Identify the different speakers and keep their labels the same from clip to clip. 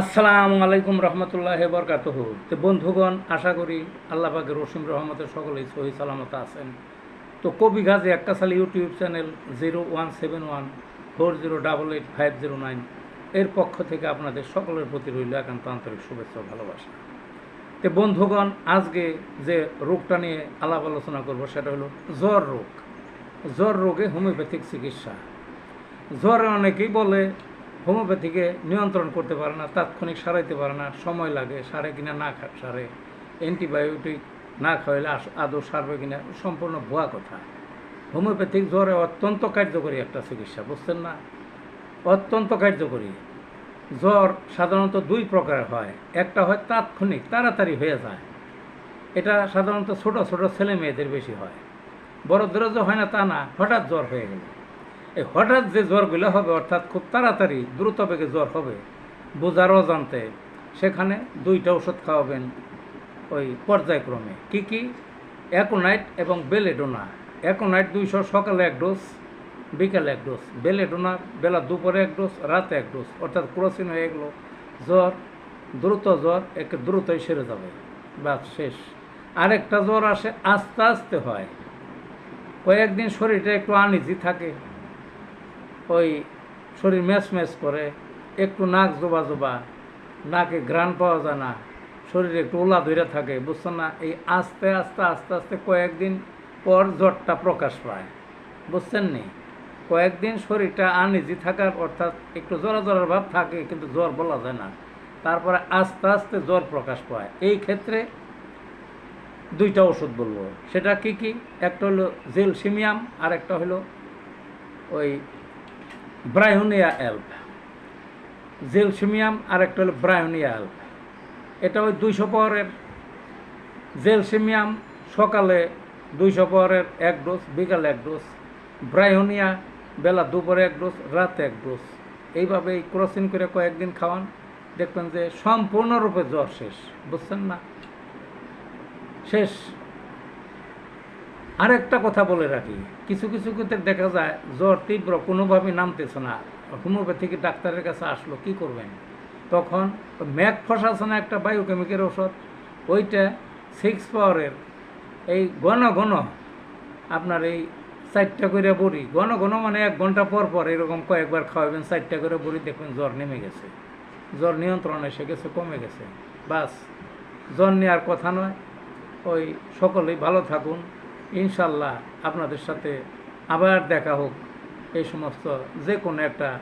Speaker 1: আসসালামু আলাইকুম রহমতুল্লাহ বরকাতহ। তো বন্ধুগণ, আশা করি আল্লাহ পাকের রসিম রহমতের সকলেই সহি সালামত আছেন। তো কবি গাজী এককাসাল YouTube channel zero one seven one, four zero double eight five zero nine এর পক্ষ থেকে আপনাদের সকলের প্রতি রইল একান্ত আন্তরিক শুভেচ্ছা ভালোবাসা। তো বন্ধুগণ, আজকে যে রোগটা নিয়ে আলাপ আলোচনা করব সেটা হলো জ্বর রোগ। জ্বর রোগে হোমিওপ্যাথিক চিকিৎসা। জ্বরে অনেকেই বলে হোমিওপ্যাথিকে নিয়ন্ত্রণ করতে পারে না, তাৎক্ষণিক সারাইতে পারে না, সময় লাগে, সারে কিনা না সারে। অ্যান্টিবায়োটিক না খাওয়াইলে আদৌ সারবে কিনা, সম্পূর্ণ ভুয়া কথা। হোমিওপ্যাথিক জ্বরে অত্যন্ত কার্যকরী একটা চিকিৎসা, বুঝছেন না? অত্যন্ত কার্যকরী। জ্বর সাধারণত দুই প্রকার হয়। একটা হয় তাৎক্ষণিক, তাড়াতাড়ি হয়ে যায়। এটা সাধারণত ছোট ছোট ছেলে মেয়েদের বেশি হয়। বড়দের যে হয় না তা না, হঠাৎ জ্বর হয়ে গেল। এই হঠাৎ যে জ্বরগুলো হবে, অর্থাৎ খুব তাড়াতাড়ি, দ্রুত বেগে জ্বর হবে, বোঝার অজান্তে সেখানে দুইটা ওষুধ খাওয়াবেন ওই পর্যায়ক্রমে। কি কি? অ্যাকোনাইট এবং বেলেডোনা। অ্যাকোনাইট দুইশো, সকালে এক ডোজ, বিকালে এক ডোজ। বেলেডোনা, বেলা দুপুরে এক ডোজ, রাতে এক ডোজ। অর্থাৎ ক্রোসিন হয়ে গেলো। জ্বর, দ্রুত জ্বর, একে দ্রুতই সেরে যাবে। বা শেষ। আরেকটা জ্বর আসে, আস্তে আস্তে হয়। কয়েকদিন শরীরটা একটু আনইজি থাকে। ওই শরীর ম্যাচ ম্যাচ করে, একটু নাক জোবা জোবা, নাকে ঘ্রাণ পাওয়া যায় না, শরীরে একটু ওলা ধরে থাকে, বুঝছেন না? এই আস্তে আস্তে আস্তে আস্তে কয়েকদিন পর জ্বরটা প্রকাশ পায়, বুঝছেন নি? কয়েকদিন শরীরটা আনইজি থাকার অর্থাৎ একটু জ্বরা জ্বরার ভাব থাকে, কিন্তু জ্বর বলা যায় না। তারপরে আস্তে আস্তে জ্বর প্রকাশ পায়। এই ক্ষেত্রে দুইটা ওষুধ বলব। সেটা কি কি? একটা হলো জেলসিমিয়াম আর একটা হলো ওই ব্রায়োনিয়া অ্যাল্প জেলসিমিয়াম আর একটা হলো ব্রায়োনিয়া অ্যাল্প এটা ওই দুইশো পাওয়ারের জেলসিমিয়াম সকালে দুইশো পাওয়ারের এক ডোজ, বিকালে এক ডোজ। ব্রায়োনিয়া বেলা দুপুরে এক ডোজ, রাতে এক ডোজ। এইভাবে এই ক্রসিং করে কয়েকদিন খাওয়ান। দেখবেন যে সম্পূর্ণরূপে জ্বর শেষ, বুঝছেন না? শেষ। আরেকটা কথা বলে রাখি। কিছু কিছু ক্ষেত্রে দেখা যায়, জ্বর তীব্র, কোনোভাবেই নামতেছে না। হোমিওপ্যাথিক ডাক্তারের কাছে আসলো, কি করবেন? তখন ম্যাক ফসাছে না একটা বায়োকেমিকের ওষুধ ওইটা সিক্স পাওয়ারের এই ঘন ঘন আপনার এই চারটা করে বড়ি, ঘন ঘন মানে এক ঘণ্টা পর পর এরকম কয়েকবার খাওয়াবেন, চারটা করে বড়ি, দেখবেন জ্বর নেমে গেছে। জ্বর নিয়ন্ত্রণ এসে গেছে, কমে গেছে। বাস, জ্বর নেওয়ার কথা নয়। ওই সকলেই ভালো থাকুন। ইনশাল্লাহ আপনাদের সাথে আবার দেখা হোক এই সমস্ত যে কোনো একটা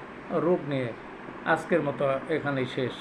Speaker 1: রোগ নিয়ে। আজকের মতো এখানেই শেষ।